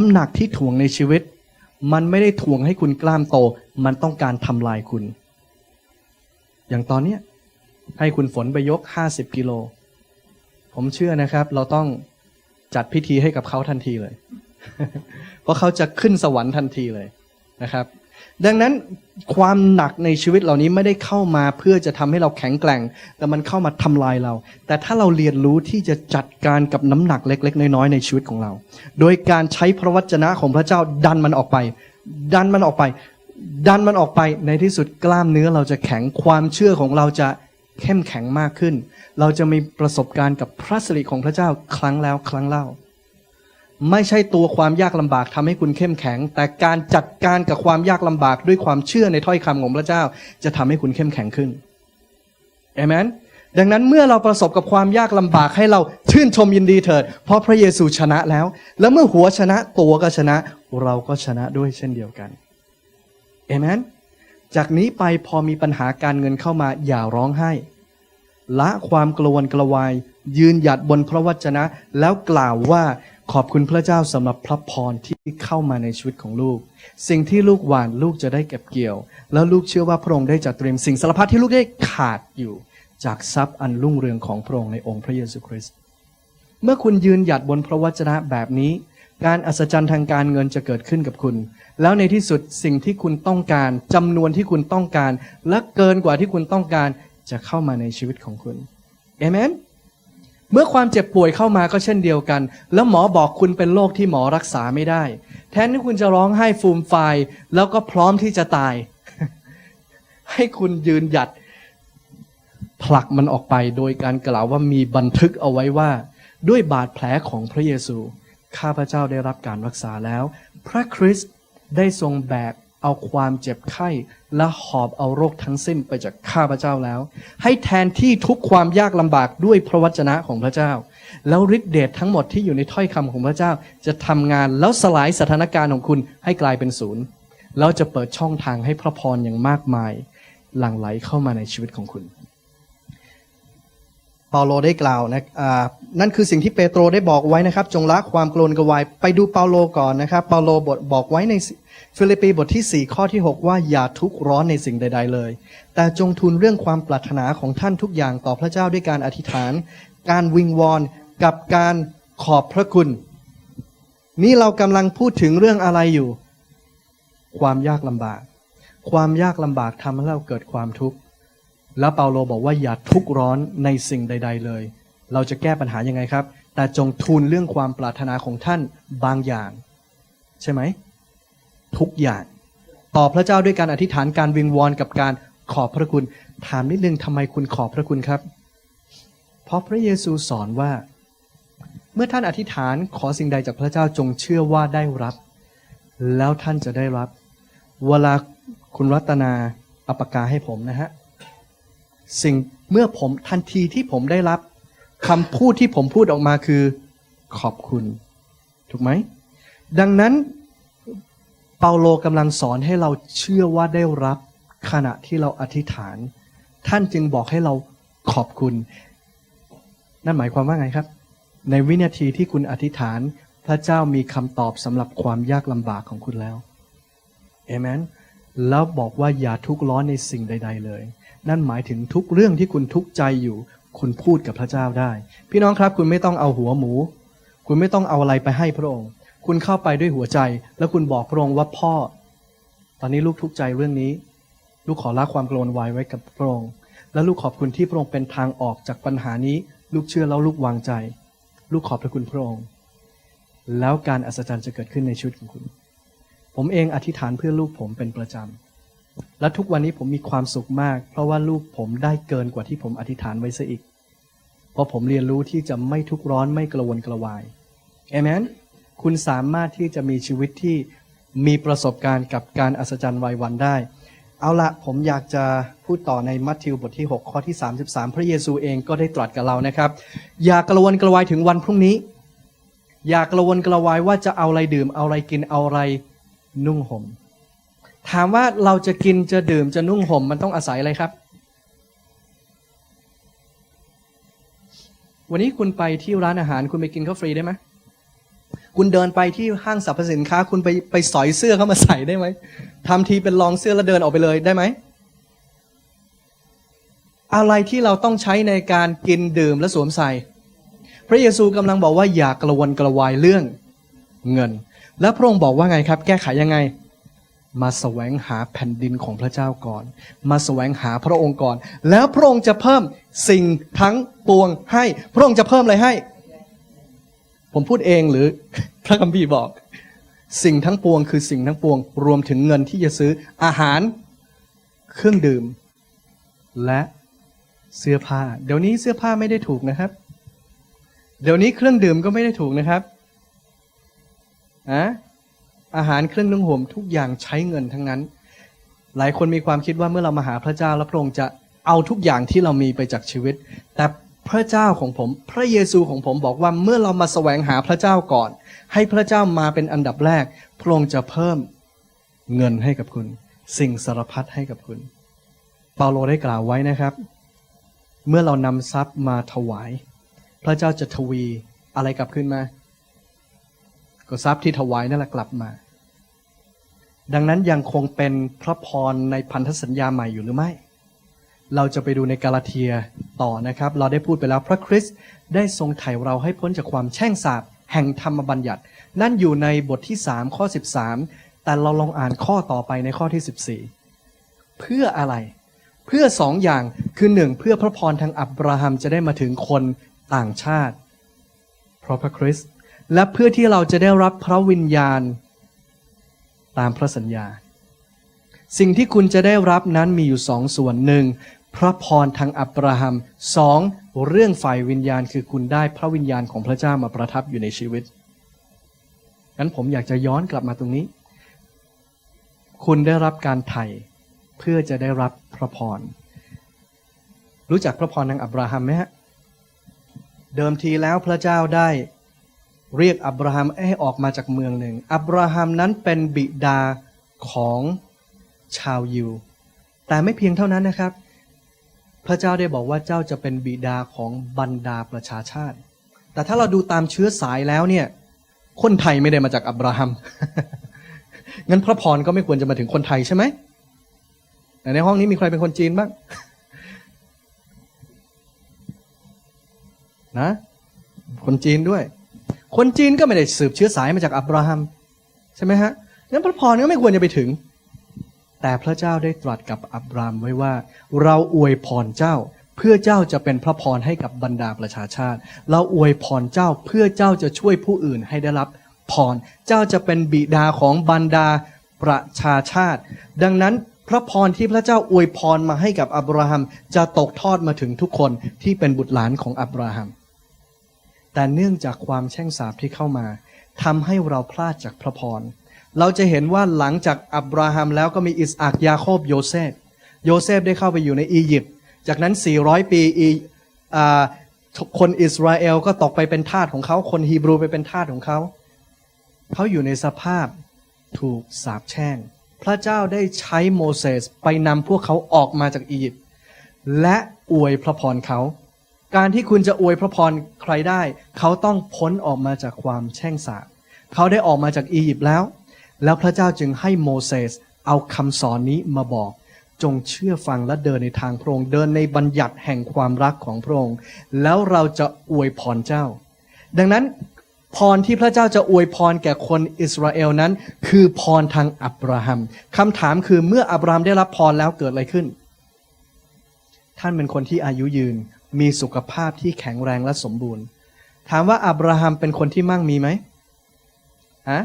น้ำหนักที่ถ่วงในชีวิต มันไม่ได้ถ่วงให้คุณกล้ามโต มันต้องการทำลายคุณ อย่างตอนเนี้ยให้คุณฝนไปยก50กิโล ผมเชื่อนะครับ เราต้องจัดพิธีให้กับเขาทันทีเลย เพราะเขาจะขึ้นสวรรค์ทันทีเลยนะครับ ดังนั้นความหนักในชีวิตเหล่านี้ไม่ได้เข้ามาเพื่อจะทำให้เราแข็งแกร่ง แต่มันเข้ามาทำลายเรา แต่ถ้าเราเรียนรู้ที่จะจัดการกับน้ำหนักเล็ก ๆ น้อยๆในชีวิตของเรา โดยการใช้พระวจนะของพระเจ้าดันมันออกไป ดันมันออกไป ดันมันออกไปในที่สุดกล้ามเนื้อเราจะแข็งความเชื่อของเราจะเข้มแข็งมากขึ้น เราจะมีประสบการณ์กับพระสิริของพระเจ้าครั้งแล้วครั้งเล่า ไม่ใช่ตัวความยากลำบากทำให้คุณเข้มแข็ง แต่การจัดการกับความยากลำบากด้วยความเชื่อในถ้อยคำของพระเจ้า จะทำให้คุณเข้มแข็งขึ้นเอเมนดังนั้นเมื่อเราประสบกับความยากลำบากให้เราชื่นชมยินดีเถิด เพราะพระเยซูชนะแล้ว แล้วเมื่อหัวชนะตัวก็ชนะ เราก็ชนะด้วยเช่นเดียวกันเอเมนจากนี้ไปพอมีปัญหาการเงินเข้ามาอย่าร้องไห้ ละความกระวนกระวาย ยืนหยัดบนพระวจนะ แล้วกล่าวว่า ขอบคุณพระเจ้าสำหรับพระพรที่เข้ามาในชีวิตของลูก สิ่งที่ลูกหวานลูกจะได้เก็บเกี่ยว แล้วลูกเชื่อว่าพระองค์ได้จัดเตรียมสิ่งสารพัดที่ลูกได้ขาดอยู่ จากทรัพย์อันรุ่งเรืองของพระองค์ในองค์พระเยซูคริสต์เมื่อคุณยืนหยัดบนพระวจนะแบบนี้ การอัศจรรย์ทางการเงินจะเกิดขึ้นกับคุณ แล้วในที่สุดสิ่งที่คุณต้องการจำนวนที่คุณต้องการ และเกินกว่าที่คุณต้องการจะเข้ามาในชีวิตของคุณเอเมน เมื่อความเจ็บป่วยเข้ามาก็เช่นเดียวกัน แล้วหมอบอกคุณเป็นโรคที่หมอรักษาไม่ได้ แทนที่คุณจะร้องไห้ฟูมไฟายแล้วก็พร้อมที่จะตาย ให้คุณยืนหยัด ผลักมันออกไปโดยการกล่าวว่ามีบันทึกเอาไว้ว่า ด้วยบาดแผลของพระเยซู ข้าพเจ้าได้รับการรักษาแล้ว พระคริสต์ได้ทรงแบก เอาความเจ็บไข้ และหอบเอาโรคทั้งสิ้นไปจากข้าพเจ้าแล้ว ให้แทนที่ทุกความยากลำบากด้วยพระวจนะของพระเจ้า แล้วฤทธิเดชทั้งหมดที่อยู่ในถ้อยคำของพระเจ้า จะทำงานแล้วสลายสถานการณ์ของคุณให้กลายเป็นศูนย์แล้วจะเปิดช่องทางให้พระพรอย่างมากมาย หลั่งไหลเข้ามาในชีวิตของคุณ เปาโลได้กล่าวนะอ่านั่นคือสิ่งที่เปโตรได้บอกไว้นะครับ จงละความโกรนกระวาย ไปดูเปาโลก่อนนะครับ เปาโลบทบอกไว้ในฟิลิปปีบทที่ 4 ข้อที่ 6 ว่าอย่าทุกข์ร้อนในสิ่งใด ๆ เลย แต่จงทูลเรื่องความปรารถนาของท่านทุกอย่างต่อพระเจ้าด้วยการอธิษฐาน การวิงวอนกับการขอบพระคุณ นี่เรากำลังพูดถึงเรื่องอะไรอยู่ ความยากลำบาก ความยากลำบากทำให้เราเกิดความทุกข์ แล้วเปาโลบอกว่าอย่าทุกร้อนในสิ่งใด ๆ เลย เราจะแก้ปัญหายังไงครับ แต่จงทูลเรื่องความปรารถนาของท่านบางอย่าง ใช่ไหม ทุกอย่างต่อพระเจ้าด้วยการอธิษฐานการวิงวอนกับการขอบพระคุณ ถามนิดนึงทำไมคุณขอบพระคุณครับ เพราะพระเยซูสอนว่า เมื่อท่านอธิษฐานขอสิ่งใดจากพระเจ้าจงเชื่อว่าได้รับ แล้วท่านจะได้รับ เวลาคุณรัตนาอาปกาให้ผมนะฮะ สิ่งเมื่อผมทันทีที่ผมได้รับคำพูดที่ผมพูดออกมาคือ ขอบคุณ ถูกไหม ดังนั้นเปาโลกำลังสอนให้เราเชื่อว่าได้รับขณะที่เราอธิษฐาน ท่านจึงบอกให้เราขอบคุณ นั่นหมายความว่าไงครับ ในวินาทีที่คุณอธิษฐาน พระเจ้ามีคำตอบสำหรับความยากลำบากของคุณแล้วเอเมนแล้วบอกว่าอย่าทุกข์ร้อนในสิ่งใด ๆ เลย นั่นหมายถึงทุกเรื่องที่คุณทุกข์ใจอยู่ คุณพูดกับพระเจ้าได้ พี่น้องครับคุณไม่ต้องเอาหัวหมู คุณไม่ต้องเอาอะไรไปให้พระองค์ คุณเข้าไปด้วยหัวใจ แล้วคุณบอกพระองค์ว่าพ่อ ตอนนี้ลูกทุกข์ใจเรื่องนี้ ลูกขอละความโกรนวายไว้กับพระองค์ และลูกขอบคุณที่พระองค์เป็นทางออกจากปัญหานี้ ลูกเชื่อแล้วลูกวางใจ ลูกขอบพระคุณพระองค์ แล้วการอัศจรรย์จะเกิดขึ้นในชีวิตของคุณ ผมเองอธิษฐานเพื่อลูกผมเป็นประจำ และทุกวันนี้ผมมีความสุขมาก เพราะว่าลูกผมได้เกินกว่าที่ผมอธิษฐานไว้ซะอีก เพราะผมเรียนรู้ที่จะไม่ทุกข์ร้อนไม่กระวนกระวายเอเมนคุณสามารถที่จะมีชีวิตที่มีประสบการณ์กับการอัศจรรย์วัยวันได้ เอาละผมอยากจะพูดต่อในมัทธิวบทที่ 6 ข้อที่ 33 พระเยซูเองก็ได้ตรัสกับเรานะครับ อย่ากระวนกระวายถึงวันพรุ่งนี้ อย่ากระวนกระวายว่าจะเอาอะไรดื่มเอาอะไรกินเอาอะไรนุ่งห่ม ถามว่าเราจะกินจะดื่มจะนุ่งห่มมันต้องอาศัยอะไรครับ วันนี้คุณไปที่ร้านอาหารคุณไปกินข้าวฟรีได้ไหมคุณเดินไปที่ห้างสรรพสินค้า คุณไปไปสอยเสื้อเข้ามาใส่ได้ไหมทำทีเป็นลองเสื้อแล้วเดินออกไปเลยได้ไหม อะไรที่เราต้องใช้ในการกินดื่มและสวมใส่ พระเยซูกำลังบอกว่าอย่ากระวนกระวายเรื่องเงิน และพระองค์บอกว่าไงครับ แก้ไขยังไง มาแสวงหาแผ่นดินของพระเจ้าก่อน มาแสวงหาพระองค์ก่อน แล้วพระองค์จะเพิ่มสิ่งทั้งปวงให้ พระองค์จะเพิ่มอะไรให้ ผมพูดเองหรือพระคัมภีร์บอก สิ่งทั้งปวงคือสิ่งทั้งปวง รวมถึงเงินที่จะซื้ออาหาร เครื่องดื่ม และเสื้อผ้า เดี๋ยวนี้เสื้อผ้าไม่ได้ถูกนะครับ เดี๋ยวนี้เครื่องดื่มก็ไม่ได้ถูกนะครับอะ อาหารเครื่องนุ่งห่มทุกอย่างใช้เงินทั้งนั้น หลายคนมีความคิดว่าเมื่อเรามาหาพระเจ้าแล้วพระองค์จะเอาทุกอย่างที่เรามีไปจากชีวิต แต่พระเจ้าของผม พระเยซูของผมบอกว่าเมื่อเรามาแสวงหาพระเจ้าก่อน ให้พระเจ้ามาเป็นอันดับแรก พระองค์จะเพิ่มเงินให้กับคุณ สิ่งสารพัดให้กับคุณ เปาโลได้กล่าวไว้นะครับ เมื่อเรานำทรัพย์มาถวาย พระเจ้าจะทวีอะไรกลับขึ้นมา ก็ทรัพย์ที่ถวายนั่นแหละกลับมา ดังนั้นยังคงเป็นพระพรในพันธสัญญาใหม่อยู่หรือไม่ เราจะไปดูในกาลาเทียต่อนะครับ เราได้พูดไปแล้วพระคริสต์ได้ทรงไถ่เราให้พ้นจากความแช่งสาปแห่งธรรมบัญญัติ นั่นอยู่ในบทที่ 3 ข้อ 13 แต่เราลองอ่านข้อต่อไปในข้อที่ 14 เพื่ออะไร เพื่อสองอย่างคือหนึ่งเพื่อพระพรทางอับราฮัมจะได้มาถึงคนต่างชาติ เพราะพระคริสต์และเพื่อที่เราจะได้รับพระวิญญาณ ตามพระสัญญา สิ่งที่คุณจะได้รับนั้นมีอยู่สองส่วนหนึ่งพระพรทางอับราฮัมสองเรื่องฝ่ายวิญญาณคือคุณได้พระวิญญาณของพระเจ้ามาประทับอยู่ในชีวิตงั้นผมอยากจะย้อนกลับมาตรงนี้ คุณได้รับการไถ่เพื่อจะได้รับพระพร รู้จักพระพรทางอับราฮัมไหมฮะเดิมทีแล้วพระเจ้าได้ เรียกอับราฮัมให้ออกมาจากเมืองหนึ่ง อับราฮัมนั้นเป็นบิดาของชาวยิว แต่ไม่เพียงเท่านั้นนะครับ พระเจ้าได้บอกว่าเจ้าจะเป็นบิดาของบรรดาประชาชาติ แต่ถ้าเราดูตามเชื้อสายแล้วเนี่ยคนไทยไม่ได้มาจากอับราฮัม งั้นพระพรก็ไม่ควรจะมาถึงคนไทยใช่ไหมในห้องนี้มีใครเป็นคนจีนบ้างนะ คนจีนด้วย คนจีนก็ไม่ได้สืบเชื้อสายมาจากอับราฮัม ใช่ไหมฮะงั้นพระพรก็ไม่ควรจะไปถึง แต่พระเจ้าได้ตรัสกับอับรามไว้ว่า เราอวยพรเจ้า เพื่อเจ้าจะเป็นพระพรให้กับบรรดาประชาชาติ เราอวยพรเจ้าเพื่อเจ้าจะช่วยผู้อื่นให้ได้รับพร เจ้าจะเป็นบิดาของบรรดาประชาชาติ ดังนั้นพระพรที่พระเจ้าอวยพรมาให้กับอับราฮัม จะตกทอดมาถึงทุกคนที่เป็นบุตรหลานของอับราฮัม แต่เนื่องจากความแช่งสาปที่เข้ามาทำให้เราพลาดจากพระพร เราจะเห็นว่าหลังจากอับราฮัมแล้วก็มีอิสอักยาโคบโยเซฟ โยเซฟได้เข้าไปอยู่ในอียิปต์ จากนั้น 400 ปีอีคนอิสราเอลก็ตกไปเป็นทาสของเขา คนฮีบรูไปเป็นทาสของเขา เขาอยู่ในสภาพถูกสาปแช่ง พระเจ้าได้ใช้โมเสสไปนำพวกเขาออกมาจากอียิปต์และอวยพระพรเขา การที่คุณจะอวยพระพรใครได้ เขาต้องพ้นออกมาจากความแช่งสาปเขาได้ออกมาจากอียิปต์แล้ว แล้วพระเจ้าจึงให้โมเสสเอาคำสอนนี้มาบอก จงเชื่อฟังและเดินในทางพระองค์เดินในบัญญัติแห่งความรักของพระองค์แล้วเราจะอวยพรเจ้า ดังนั้นพรที่พระเจ้าจะอวยพรแก่คนอิสราเอลนั้น คือพรทางอับราฮัมคำถามคือเมื่ออับราฮัมได้รับพรแล้วเกิดอะไรขึ้น ท่านเป็นคนที่อายุยืน มีสุขภาพที่แข็งแรงและสมบูรณ์ ถามว่าอับราฮัมเป็นคนที่มั่งมีไหมฮะ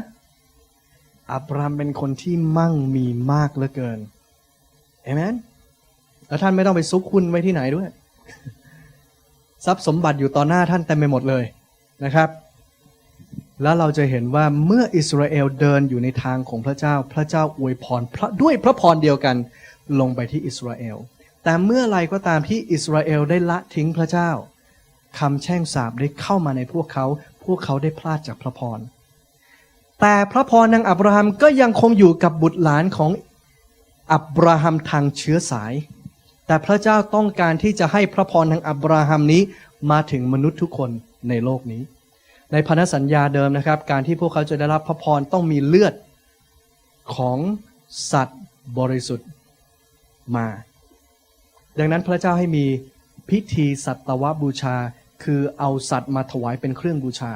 อับราฮัมเป็นคนที่มั่งมีมากเหลือเกินเอเมนแล้วท่านไม่ต้องไปซุกหุ้นไว้ที่ไหนด้วย ทรัพย์สมบัติอยู่ต่อหน้าท่านเต็มไปหมดเลยนะครับ แล้วเราจะเห็นว่าเมื่ออิสราเอลเดินอยู่ในทางของพระเจ้า พระเจ้าอวยพรพระด้วยพระพรเดียวกันลงไปที่อิสราเอล แต่เมื่อไรก็ตามที่อิสราเอลได้ละทิ้งพระเจ้าคำแช่งสาปได้เข้ามาในพวกเขา พวกเขาได้พลาดจากพระพร แต่พระพรนางอับราฮัมก็ยังคงอยู่กับบุตรหลานของอับราฮัมทางเชื้อสาย แต่พระเจ้าต้องการที่จะให้พระพรทางอับราฮัมนี้มาถึงมนุษย์ทุกคนในโลกนี้ ในพันธสัญญาเดิมนะครับ การที่พวกเขาจะได้รับพระพรต้องมีเลือดของสัตว์บริสุทธิ์มา ดังนั้นพระเจ้าให้มีพิธีสัตวบูชา คือเอาสัตว์มาถวายเป็นเครื่องบูชา